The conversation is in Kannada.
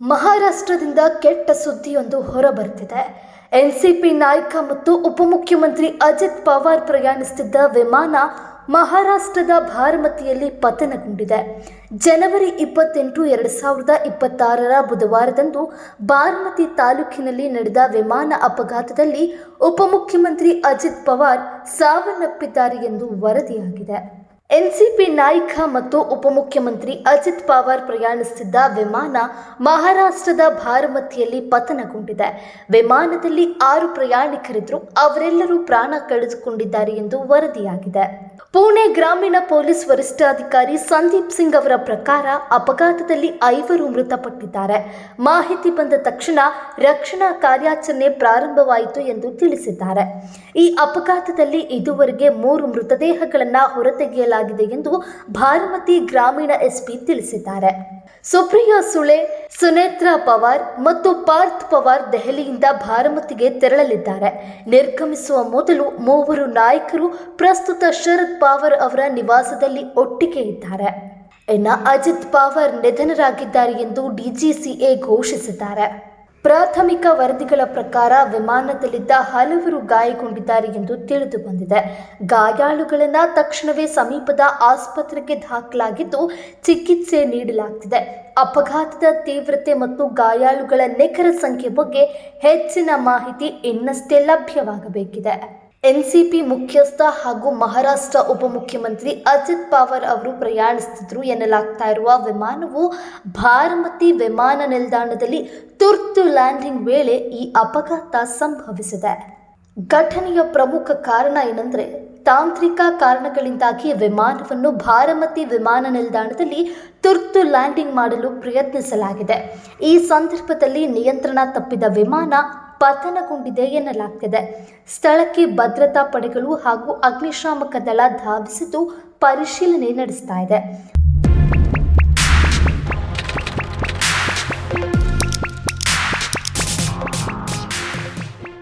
ಮಹಾರಾಷ್ಟ್ರದಿಂದ ಕೆಟ್ಟ ಸುದ್ದಿಯೊಂದು ಹೊರಬರ್ತಿದೆ ಪಿ ನಾಯಕ ಮತ್ತು ಉಪಮುಖ್ಯಮಂತ್ರಿ ಅಜಿತ್ ಪವಾರ್ ಪ್ರಯಾಣಿಸುತ್ತಿದ್ದ ವಿಮಾನ ಮಹಾರಾಷ್ಟ್ರದ ಭಾರಮತಿಯಲ್ಲಿ ಪತನಗೊಂಡಿದೆ. ಜನವರಿ ಇಪ್ಪತ್ತೆಂಟು, ಎರಡು ಸಾವಿರದ ಇಪ್ಪತ್ತಾರರ ಬುಧವಾರದಂದು ಬಾರ್ಮತಿ ತಾಲೂಕಿನಲ್ಲಿ ನಡೆದ ವಿಮಾನ ಅಪಘಾತದಲ್ಲಿ ಉಪಮುಖ್ಯಮಂತ್ರಿ ಅಜಿತ್ ಪವಾರ್ ಸಾವನ್ನಪ್ಪಿದ್ದಾರೆ ಎಂದು ವರದಿಯಾಗಿದೆ. ಎನ್ಸಿಪಿ ನಾಯಕ ಮತ್ತು ಉಪಮುಖ್ಯಮಂತ್ರಿ ಅಜಿತ್ ಪವಾರ್ ಪ್ರಯಾಣಿಸುತ್ತಿದ್ದ ವಿಮಾನ ಮಹಾರಾಷ್ಟ್ರದ ಭಾರಮತಿಯಲ್ಲಿ ಪತನಗೊಂಡಿದೆ. ವಿಮಾನದಲ್ಲಿ ಆರು ಪ್ರಯಾಣಿಕರಿದ್ದರು ಅವರೆಲ್ಲರೂ ಪ್ರಾಣ ಕಳೆದುಕೊಂಡಿದ್ದಾರೆ ಎಂದು ವರದಿಯಾಗಿದೆ. ಪುಣೆ ಗ್ರಾಮೀಣ ಪೊಲೀಸ್ ವರಿಷ್ಠಾಧಿಕಾರಿ ಸಂದೀಪ್ ಸಿಂಗ್ ಅವರ ಪ್ರಕಾರ ಅಪಘಾತದಲ್ಲಿ ಐವರು ಮೃತಪಟ್ಟಿದ್ದಾರೆ. ಮಾಹಿತಿ ಬಂದ ತಕ್ಷಣ ರಕ್ಷಣಾ ಕಾರ್ಯಾಚರಣೆ ಪ್ರಾರಂಭವಾಯಿತು ಎಂದು ತಿಳಿಸಿದ್ದಾರೆ. ಈ ಅಪಘಾತದಲ್ಲಿ ಇದುವರೆಗೆ ಮೂರು ಮೃತದೇಹಗಳನ್ನು ಹೊರತೆಗೆಯಲಾಗಿದೆ ಎಂದು ಭಾರಮತಿ ಗ್ರಾಮೀಣ ಎಸ್ಪಿ ತಿಳಿಸಿದ್ದಾರೆ. ಸುಪ್ರಿಯಾ ಸುಳೆ, ಸುನೇತ್ರಾ ಪವಾರ್ ಮತ್ತು ಪಾರ್ಥ್ ಪವಾರ್ ದೆಹಲಿಯಿಂದ ಭಾರಮತಿಗೆ ತೆರಳಲಿದ್ದಾರೆ. ನಿರ್ಗಮಿಸುವ ಮೊದಲು ಮೂವರು ನಾಯಕರು ಪ್ರಸ್ತುತ ಶರದ್ ಪವಾರ್ ಅವರ ನಿವಾಸದಲ್ಲಿ ಒಟ್ಟಿಗೆ ಇದ್ದಾರೆ. ಇನ್ನು ಅಜಿತ್ ಪವಾರ್ ನಿಧನರಾಗಿದ್ದಾರೆ ಎಂದು ಡಿಜಿಸಿಎ ಘೋಷಿಸಿದ್ದಾರೆ. ಪ್ರಾಥಮಿಕ ವರದಿಗಳ ಪ್ರಕಾರ ವಿಮಾನದಲ್ಲಿದ್ದ ಹಲವರು ಗಾಯಗೊಂಡಿದ್ದಾರೆ ಎಂದು ತಿಳಿದು ಬಂದಿದೆ ಗಾಯಾಳುಗಳನ್ನು ತಕ್ಷಣವೇ ಸಮೀಪದ ಆಸ್ಪತ್ರೆಗೆ ದಾಖಲಾಗಿದ್ದು ಚಿಕಿತ್ಸೆ ನೀಡಲಾಗ್ತಿದೆ. ಅಪಘಾತದ ತೀವ್ರತೆ ಮತ್ತು ಗಾಯಾಳುಗಳ ನಿಖರ ಸಂಖ್ಯೆ ಬಗ್ಗೆ ಹೆಚ್ಚಿನ ಮಾಹಿತಿ ಇನ್ನಷ್ಟೇ ಲಭ್ಯವಾಗಬೇಕಿದೆ. ಎನ್ಸಿಪಿ ಮುಖ್ಯಸ್ಥ ಹಾಗೂ ಮಹಾರಾಷ್ಟ್ರ ಉಪಮುಖ್ಯಮಂತ್ರಿ ಅಜಿತ್ ಪವಾರ್ ಅವರು ಪ್ರಯಾಣಿಸುತ್ತಿದ್ದರು ಎನ್ನಲಾಗ್ತಾ ಇರುವ ವಿಮಾನವು ಭಾರಮತಿ ವಿಮಾನ ನಿಲ್ದಾಣದಲ್ಲಿ ತುರ್ತು ಲ್ಯಾಂಡಿಂಗ್ ವೇಳೆ ಈ ಅಪಘಾತ ಸಂಭವಿಸಿದೆ. ಘಟನೆಯ ಪ್ರಮುಖ ಕಾರಣ ಏನಂದರೆ, ತಾಂತ್ರಿಕ ಕಾರಣಗಳಿಂದಾಗಿ ವಿಮಾನವನ್ನು ಭಾರಮತಿ ವಿಮಾನ ನಿಲ್ದಾಣದಲ್ಲಿ ತುರ್ತು ಲ್ಯಾಂಡಿಂಗ್ ಮಾಡಲು ಪ್ರಯತ್ನಿಸಲಾಗಿದೆ. ಈ ಸಂದರ್ಭದಲ್ಲಿ ನಿಯಂತ್ರಣ ತಪ್ಪಿದ ವಿಮಾನ ಪತನಗೊಂಡಿದೆ ಎನ್ನಲಾಗ್ತಿದೆ. ಸ್ಥಳಕ್ಕೆ ಭದ್ರತಾ ಪಡೆಗಳು ಹಾಗೂ ಅಗ್ನಿಶಾಮಕ ದಳ ಧಾವಿಸಿದ್ದು ಪರಿಶೀಲನೆ ನಡೆಸ್ತಾ ಇದೆ.